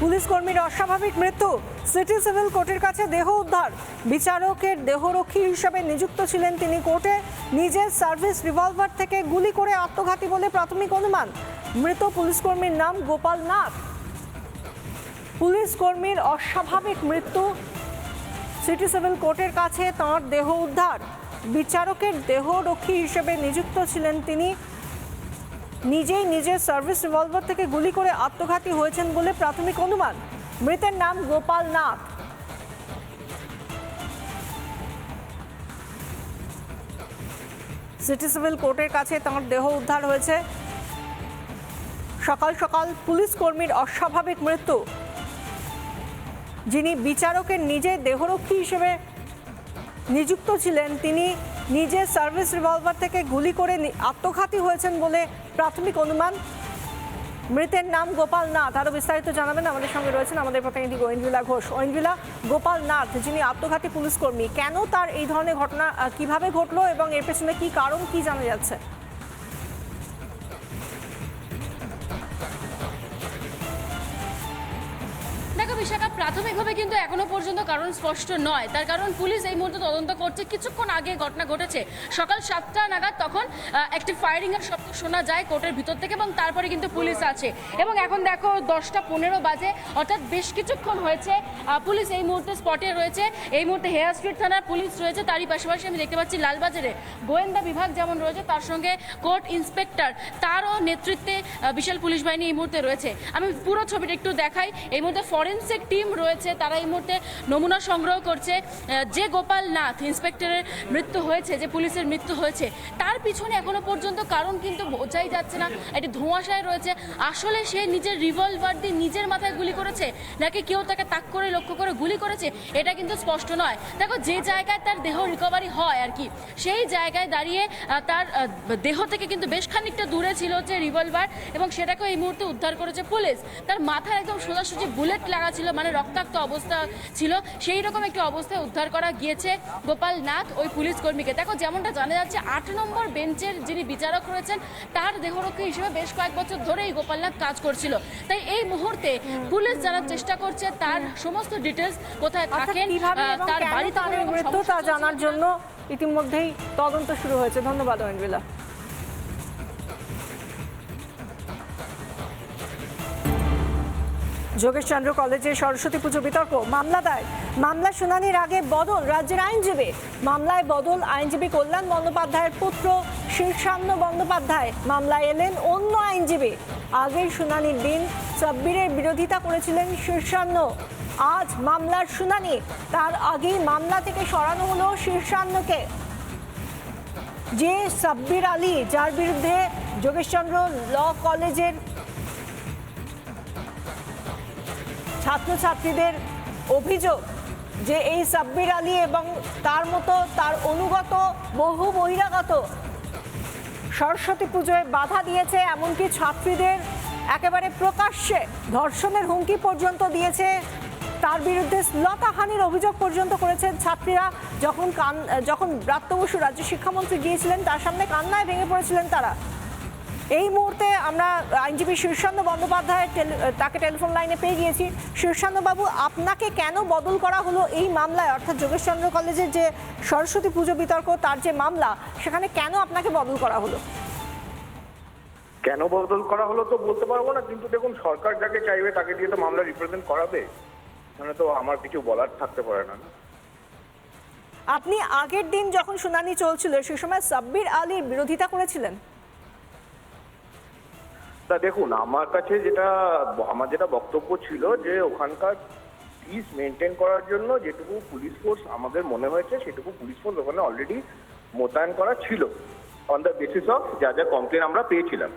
Police কর্মীর অস্বাভাবিক মৃত্যু। সিটি সিভিল কোর্টের কাছে দেহ উদ্ধার। বিচারকের দেহরক্ষী হিসাবে নিযুক্ত ছিলেন তিনি কোর্টে। নিজের সার্ভিস রিভলভার থেকে গুলি করে আত্মঘাতী বলে প্রাথমিক অনুমান। মৃত পুলিশ কর্মীর নাম গোপাল নাথ। পুলিশ কর্মীর অস্বাভাবিক মৃত্যু। সিটি সিভিল কোর্টের কাছে তাঁর দেহ উদ্ধার। বিচারকের দেহরক্ষী হিসেবে নিযুক্ত ছিলেন তিনি নিজেই নিজের সার্ভিস রিভলভার থেকে গুলি করে আত্মঘাতী হয়েছেন বলে প্রাথমিক অনুমান। মৃতের নাম গোপাল নাথ। সিটি সিভিল কোর্টের কাছে তাঁর দেহ উদ্ধার হয়েছে। সকাল সকাল পুলিশ কর্মীর অস্বাভাবিক মৃত্যু। যিনি বিচারকের নিজে দেহরক্ষী হিসেবে নিযুক্ত ছিলেন, তিনি নিজে সার্ভিস রিভলভার থেকে গুলি করে আত্মঘাতী হয়েছেন বলে প্রাথমিক অনুমান। মৃতের নাম গোপাল নাথ। আরও বিস্তারিত জানাবেন আমাদের সঙ্গে রয়েছেন আমাদের প্রতিনিধি গোয়েন্দ্রিলা ঘোষ। ঐন্দ্রিলা গোপাল নাথ, যিনি আত্মঘাতী পুলিশ কর্মী, কেন তার এই ধরনের ঘটনা কীভাবে ঘটলো এবং এর পেছনে কি কারণ, কি জানা যাচ্ছে? বিশাখা প্রাথমিকভাবে কিন্তু এখনও পর্যন্ত কারণ স্পষ্ট নয়। তার কারণ পুলিশ এই মুহূর্তে তদন্ত করছে। কিছুক্ষণ আগে ঘটনা ঘটেছে। সকাল সাতটা নাগাদ তখন একটি ফায়ারিং এর শব্দ শোনা যায় কোর্টের ভিতর থেকে এবং তারপরে কিন্তু পুলিশ আছে। এবং এখন দেখো দশটা পনেরো বাজে, অর্থাৎ বেশ কিছুক্ষণ হয়েছে। পুলিশ এই মুহূর্তে স্পটে রয়েছে। এই মুহূর্তে হেয়ার স্ট্রিট থানার পুলিশ রয়েছে। তারই পাশাপাশি আমি দেখতে পাচ্ছি লালবাজারে গোয়েন্দা বিভাগ যেমন রয়েছে, তার সঙ্গে কোর্ট ইন্সপেক্টর তারও নেতৃত্বে বিশাল পুলিশ বাহিনী এই মুহূর্তে রয়েছে। আমি পুরো ছবিটা একটু দেখাই। এই মুহূর্তে ফরেন্সিক টিম রয়েছে, তারা এই মুহূর্তে নমুনা সংগ্রহ করছে। যে গোপাল নাথ, ইন্সপেক্টরের মৃত্যু হয়েছে, যে পুলিশের মৃত্যু হয়েছে, তার পিছনে এখনও পর্যন্ত কারণ কিন্তু বোঝাই যাচ্ছে না। একটি ধোঁয়াশায় রয়েছে। আসলে সে নিজের রিভলভার দিয়ে নিজের মাথায় গুলি করেছে, নাকি কেউ তাকে তাক করে, লক্ষ্য করে গুলি করেছে, এটা কিন্তু স্পষ্ট নয়। দেখো, যে জায়গায় তার দেহ রিকভারি হয় আর কি, সেই জায়গায় দাঁড়িয়ে তার দেহ থেকে কিন্তু বেশ খানিকটা দূরে ছিল যে রিভলভার এবং সেটাকেও এই মুহূর্তে উদ্ধার করেছে পুলিশ। তার মাথায় একদম সোজাসুজি বুলেট লাগা ছিল মানে রক্তাক্ত অবস্থা ছিল সেই রকম একটি অবস্থায় উদ্ধার করা গিয়েছে গোপাল নাথ ওই পুলিশ কর্মীকে। দেখো যেমনটা জানা যাচ্ছে আট নম্বর বেঞ্চের যিনি বিচারক রয়েছেন তার দেহরক্ষী হিসেবে বেশ কয়েক বছর ধরেই গোপালনাথ কাজ করছিল। তাই এই মুহূর্তে পুলিশ জানার চেষ্টা করছে তার সমস্ত ডিটেলস কোথায় থাকেন তার কোনো মৃত্যু তা জানার জন্য ইতিমধ্যেই তদন্ত শুরু হয়েছে। ধন্যবাদ ঐন্দ্রিলা যোগেশচন্দ্র কলেজে সরস্বতী পুজো বিতর্ক, মামলা দায় মামলা শুনানির আগে বদল রাজ্যের আইনজীবী। মামলায় বদল আইনজীবী কল্যাণ বন্দ্যোপাধ্যায়ের পুত্র শীর্ষান্ন বন্দ্যোপাধ্যায়। মামলায় এলেন অন্য আইনজীবী। আগের শুনানির দিন সাব্বিরের বিরোধিতা করেছিলেন শীর্ষান্ন। আজ মামলার শুনানি, তার আগেই মামলা থেকে সরানো হলো শীর্ষান্নকে। যে সাব্বির আলী, যার বিরুদ্ধে যোগেশচন্দ্র ল কলেজের ছাত্রছাত্রীদের অভিযোগ যে এই সাব্বির আলী এবং তার মতো তার অনুগত বহু বহিরাগত সরস্বতী পুজোয় বাধা দিয়েছে, এমনকি ছাত্রীদের একেবারে প্রকাশ্যে ধর্ষণের হুমকি পর্যন্ত দিয়েছে। তার বিরুদ্ধে শ্লীলতাহানির অভিযোগ পর্যন্ত করেছেন ছাত্রীরা। যখন কান যখন ব্রাত্য বসু রাজ্য শিক্ষামন্ত্রী গিয়েছিলেন, তার সামনে কান্নায় ভেঙে পড়েছিলেন তারা। এই মুহূর্তে আমরা আইনজীবী শীর্ষান্ন বন্দ্যোপাধ্যায় তাকে টেলিফোন লাইনে পেয়ে গিয়েছি। শীর্ষান্ন বাবু আপনাকে কেন বদল করা হলো এই মামলায়? অর্থাৎ যোগেশচন্দ্র কলেজের যে সরস্বতী পুজো বিতর্ক তার যে মামলা সেখানে কেন আপনাকে বদল করা হলো? কেন বদল করা হলো তো বলতে পারব না কিন্তু দেখুন সরকার যাকে চাইবে তাকে দিয়ে তো মামলা রিপ্রেজেন্ট করাবে। মানে তো আমার কিছু বলার থাকতে পারে না না? আপনি আগের দিন যখন শুনানি চলছিল সে সময় সাব্বির আলীর বিরোধিতা করেছিলেন? তা দেখুন আমার কাছে যেটা আমার যেটা বক্তব্য ছিল যে ওখানকার পিস মেনটেন করার জন্য যেটুকু পুলিশ ফোর্স আমাদের মনে হয়েছে সেটুকু পুলিশ ফোর্স ওখানে অলরেডি মোতায়েন করা ছিল অন দ্য বেসিস অফ যা যা কমপ্লেন আমরা পেয়েছিলাম।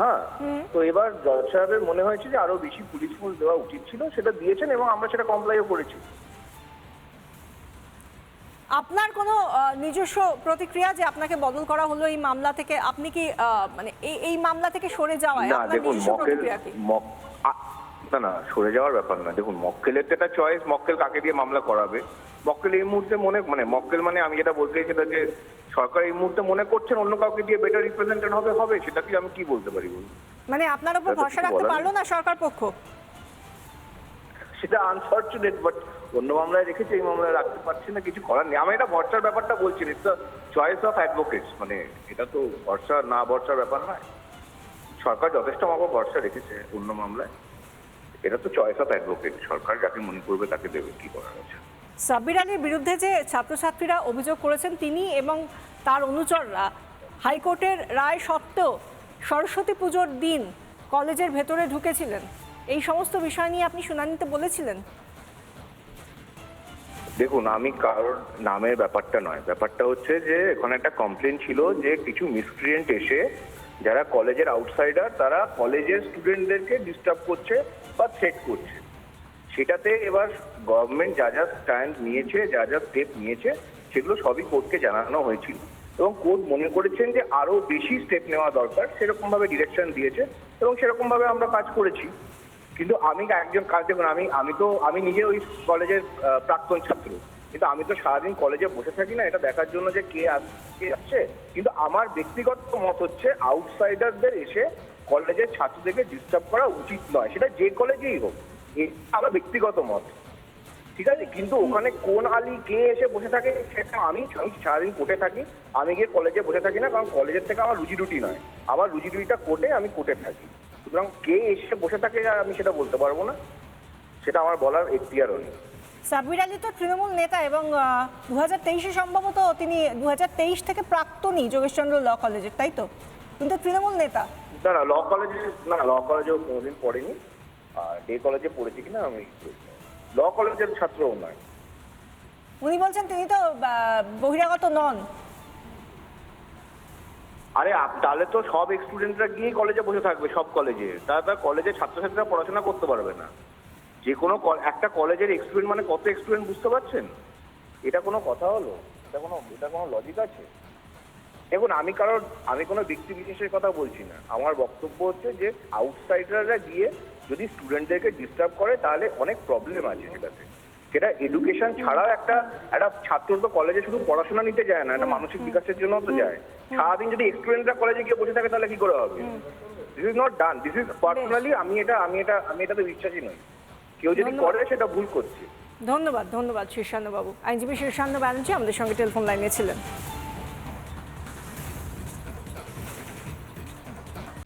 হ্যাঁ তো এবার জজ সাহেবের মনে হয়েছে যে আরও বেশি পুলিশ ফোর্স দেওয়া উচিত ছিল সেটা দিয়েছেন এবং আমরা সেটা কমপ্লাইও করেছি। আপনার কোনো নিজস্ব প্রতিক্রিয়া যে আপনাকে বদল করা হলো এই মামলা থেকে আপনি কি মানে এই মামলা থেকে সরে যাওয়ায় আপনার নিজস্ব প্রতিক্রিয়া কি? না না সরে যাওয়ার ব্যাপার না। দেখুন মক্কেলের তো একটা চয়েস মক্কেল কাকে দিয়ে মামলা করাবে? মক্কেল এই মুহূর্তে মনে মানে মক্কেল মানে আমি যেটা বলতে সেটা যে সরকার এই মুহূর্তে মনে করছেন অন্য কাউকে দিয়ে বেটার রিপ্রেজেন্টেড হবে হবে সেটা কি আমি কি বলতে পারি মানে আপনার উপর ভরসা রাখতে পারল না সরকার পক্ষ? সেটা আনফর্চুনেট বাট অন্য মামলায় রেখেছে, এই মামলায় রাখতে পারছি না, কিছু করার নেই। আমি এটা ভরসার ব্যাপারটা বলছি ইটস চয়েস অফ অ্যাডভোকেটস মানে এটা তো ভরসা, না ভরসার ব্যাপার নয়। সরকার যথেষ্ট আমাকে ভরসা রেখেছে অন্য মামলায়। এটা তো চয়েস অফ অ্যাডভোকেট সরকার যাকে মনে করবে তাকে দেবে, কি করার আছে? সাব্বির আলীর বিরুদ্ধে যে ছাত্রছাত্রীরা অভিযোগ করেছেন তিনি এবং তার অনুচররা, হাইকোর্টের রায় সত্ত্বেও সরস্বতী পুজোর দিন কলেজের ভেতরে ঢুকেছিলেন। এই সমস্ত বিষয় নিয়ে আপনি শুনানিতে বলেছিলেন? দেখুন, আমি কারোর নামের ব্যাপারটা নয়। ব্যাপারটা হচ্ছে যে, এখানে একটা কমপ্লেন ছিল যে, কিছু মিসক্রিয়েন্ট এসে যারা কলেজের আউটসাইডার তারা কলেজের স্টুডেন্টদেরকে ডিস্টার্ব করছে বা থ্রেট করছে। সেটাতে এবার গভর্নমেন্ট যা যা স্ট্যান্ড নিয়েছে, যা যা স্টেপ নিয়েছে, সেগুলো সবই কোর্টকে জানানো হয়েছিল। এবং কোর্ট মনে করেছেন যে, আরও বেশি স্টেপ নেওয়া দরকার সেরকম ভাবে ডিরেকশন দিয়েছে এবং সেরকম ভাবে আমরা কাজ করেছি। কিন্তু আমি একজন কাজ দেখুন, আমি আমি তো, আমি নিজে ওই কলেজের প্রাক্তন ছাত্র। কিন্তু আমি তো সারাদিন কলেজে বসে থাকি না, এটা দেখার জন্য যে কে আস- কে আসছে। কিন্তু আমার ব্যক্তিগত মত হচ্ছে আউটসাইডারদের এসে কলেজের ছাত্রদেরকে ডিস্টার্ব করা উচিত নয়। সেটা যে কলেজেই হোক আমার ব্যক্তিগত মত। ঠিক আছে? কিন্তু ওখানে কোন আলী কে এসে বসে থাকে, সেটা আমি আমি সারাদিন কোর্টে থাকি। আমি গিয়ে কলেজে বসে থাকি না, কারণ কলেজের থেকে আমার রুজি রুটি নয়। আমার রুজি রুটিটা কোর্টে, আমি কোর্টে থাকি। সুতরাং কে এসে বসে থাকে আমি সেটা বলতে পারব না। সেটা আমার বলার এখতিয়ারও নেই। সাব্বির আলী তো তৃণমূল নেতা এবং দু হাজার তেইশে সম্ভবত তিনি দু হাজার তেইশ থেকে প্রাক্তনই যোগেশচন্দ্র ল কলেজের তাই তো? কিন্তু তৃণমূল নেতা। না না ল কলেজে না ল কলেজেও কোনোদিন পড়েনি। আর ডে কলেজে পড়েছি কিনা আমি ল কলেজের ছাত্রও নয়। উনি বলছেন তিনি তো বহিরাগত নন। আরে তাহলে তো সব স্টুডেন্টরা গিয়ে কলেজে বসে থাকবে, সব কলেজে তারা কলেজের ছাত্রছাত্রীরা পড়াশোনা করতে পারবে না। যে কোনো কল- একটা কলেজের এক্সটুডেন্ট মানে কত স্টুডেন্ট বুঝতে পারছেন? এটা কোনো কথা হলো? এটা কোনো এটা কোনো লজিক আছে? দেখুন, আমি কারোর আমি কোনো ব্যক্তি বিশেষের কথা বলছি না। আমার বক্তব্য হচ্ছে যে আউটসাইডাররা গিয়ে যদি স্টুডেন্টদেরকে ডিস্টার্ব করে, তাহলে অনেক প্রবলেম আছে সেটাতে। সেটা এডুকেশন ছাড়াও একটা একটা ছাত্র তো কলেজে শুধু পড়াশোনা নিতে যায় না একটা মানসিক বিকাশের জন্য তো যায়। সারাদিন যদি স্টুডেন্টরা কলেজে গিয়ে বসে থাকে তাহলে কি করে হবে? This is not done this is personally আমি এটা আমি এটা আমি এটা তো বিশ্বাসই নই। কেউ যদি। করে সেটা ভুল করছে। ধন্যবাদ ধন্যবাদ শীর্ষান্নবাবু আইনজীবী শীর্ষান্ন ব্যানার্জি আমাদের সঙ্গে টেলিফোন লাইনে ছিলেন।